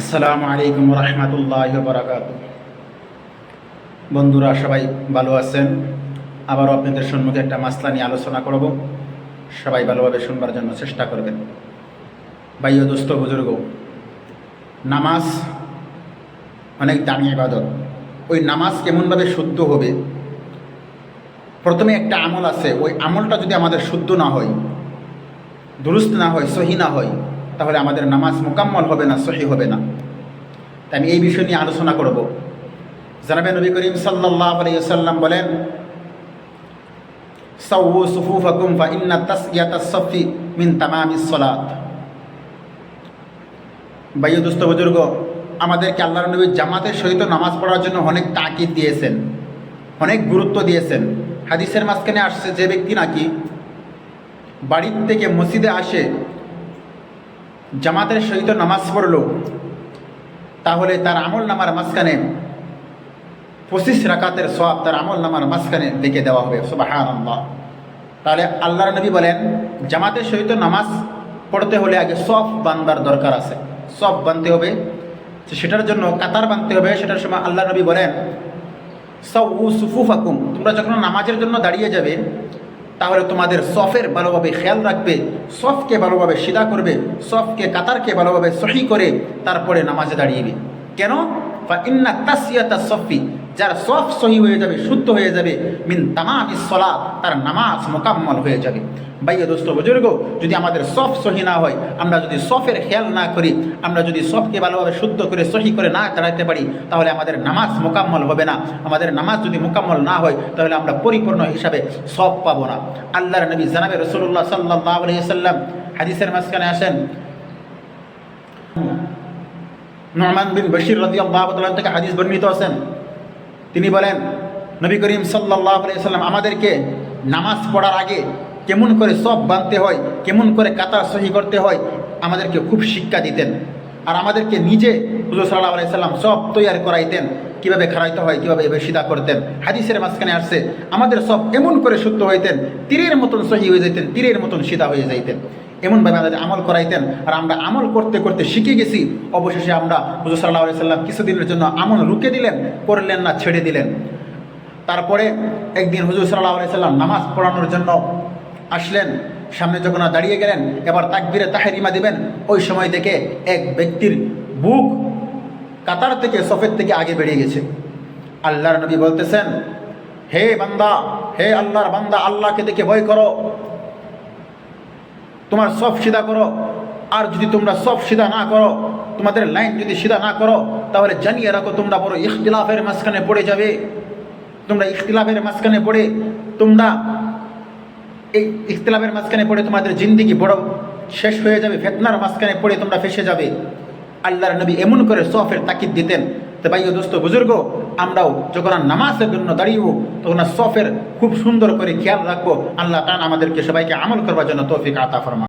আসসালামু আলাইকুম রহমতুল্লাহ বরাকাত বন্ধুরা, সবাই ভালো আছেন? আবারও আপনাদের সম্মুখে একটা মাসলা নিয়ে আলোচনা করব। সবাই ভালোভাবে শুনবার জন্য চেষ্টা করবেন। ভাই ও দোস্ত, বুজুর্গ, নামাজ অনেক দামি ইবাদত। ওই নামাজ কেমনভাবে শুদ্ধ হবে? প্রথমে একটা আমল আছে। ওই আমলটা যদি আমাদের শুদ্ধ না হয়, দুরুস্ত না হয়, সহি না হয় তাহলে আমাদের নামাজ মোকাম্মল হবে না, সহি হবে না। তাই আমি এই বিষয় নিয়ে আলোচনা করব। জানাবে নবী করিম সাল্লাহ আলাইসাল্লাম বলেন সাউ সুফুফাকুম ফা ইন্না তাসইয়াতা সফি মিন তামামিস সালাত। বাইয় দুস্থ বুজুর্গ, আমাদেরকে আল্লাহর নবী জামাতের সহিত নামাজ পড়ার জন্য অনেক তাকিদ দিয়েছেন, অনেক গুরুত্ব দিয়েছেন। হাদিসের মাঝখানে আসছে যে ব্যক্তি নাকি বাড়ির থেকে মসজিদে আসে জামাতের সহিত নামাজ পড়ল। তাহলে তার আমল নামার মাঝখানে পঁচিশ রাকাতের সব তার আমল নামার মাঝখানে লিখে দেওয়া হবে। সুবাহান আল্লাহ তাহলে আল্লাহর নবী বলেন, জামাতের সহিত নামাজ পড়তে হলে আগে সব বান্দার দরকার আছে। সব বানতে হবে সেটার জন্য কাতার বানতে হবে। সেটার সময় আল্লাহ নবী বলেন সউ সুফু ফাকুম তোমরা যখন নামাজের জন্য দাঁড়িয়ে যাবে তাহলে তোমাদের সফের ভালোভাবে খেয়াল রাখবে, সফকে ভালোভাবে সিদা করবে, সফকে কাতারকে ভালোভাবে সহি করে তারপরে নামাজে দাঁড়িয়েবে কেন? বা ইন্না তাসিয়াতা সফি যার সফ সহি হয়ে যাবে, শুদ্ধ হয়ে যাবে, মিন তামাম ইসলা তার নামাজ মোকাম্মল হয়ে যাবে। ভাইয়া, দোস্ত, বুজুর্গ, যদি আমাদের সফ সহি না হয়, আমরা যদি সফের খেয়াল না করি, আমরা যদি সফকে ভালোভাবে শুদ্ধ করে, সহি করে না দাঁড়াতে পারি, তাহলে আমাদের নামাজ মোকাম্মল হবে না। আমাদের নামাজ যদি মোকাম্মল না হয়, তাহলে আমরা পরিপূর্ণ হিসাবে সব পাবো না। আল্লাহর নবী জানাবে রসুল্লাহ সাল্লাহ আলহিসাল্লাম হাদিসের মাঝখানে আসেন নরমান বিন বশির রদি আল্লাহ থেকে হাদিস বর্ণিত আছেন তিনি বলেন, নবী করিম সাল্লাহ সাল্লাম আমাদেরকে নামাজ পড়ার আগে কেমন করে সব বাঁধতে হয়, কেমন করে কাতার সহি করতে হয়, আমাদেরকে খুব শিক্ষা দিতেন। আর আমাদেরকে নিজে হুজুর সাল্লাহ আলাইসাল্লাম সব তৈয়ার করাইতেন, কীভাবে খারাইতে হয়, কীভাবে সিধা করতেন। হাদিসের মাঝখানে আসছে, আমাদের সব এমন করে শুদ্ধ হইতেন, তীরের মতন সহি হয়ে যেতেন তীরের মতন সিদা হয়ে যাইতেন। এমনভাবে আমাদের আমল করাইতেন। আর আমরা আমল করতে করতে শিখে গেছি। অবশেষে আমরা হুজুর সাল্লাহ সাল্লাম কিছুদিনের জন্য আমল রুকে দিলেন, করলেন না, ছেড়ে দিলেন। তারপরে একদিন হুজুর সাল্লাহ সাল্লাম নামাজ পড়ানোর জন্য আসলেন। সামনে যখন দাঁড়িয়ে গেলেন, এবার তাকবিরে তাহেরিমা দিবেন। ওই সময় দেখে এক ব্যক্তির বুক কাতার থেকে সফেদ থেকে আগে বেরিয়ে গেছে। আল্লাহর নবী বলতেছেন, হে বান্দা, হে আল্লাহর বান্দা, আল্লাহকে দেখে ভয় করো। তোমার সব সিধা করো। আর যদি তোমরা সব সিধা না করো, তোমাদের লাইন যদি সিধা না করো, তাহলে জানিয়ে রাখো তোমরা বড় ইখতিলাফের মাঝখানে পড়ে যাবে। তোমরা ইখতিলাফের মাঝখানে পড়ে তোমরা এই ইখতিলাফের মাঝখানে পড়ে তোমাদের জিন্দিগি বড় শেষ হয়ে যাবে, ফেতনার মাঝখানে পড়ে তোমরা ফেসে যাবে। আল্লাহর নবী এমন করে সফের তাকিদ দিতেন তো ভাই দোস্ত, বুজুর্গ, আমরাও যখন আর নামাজের জন্য দাঁড়িয়েব তখন আর সফের খুব সুন্দর করে খেয়াল রাখব। আল্লাহ তান আমাদেরকে সবাইকে আমল করবার জন্য তৌফিক আতা ফরমা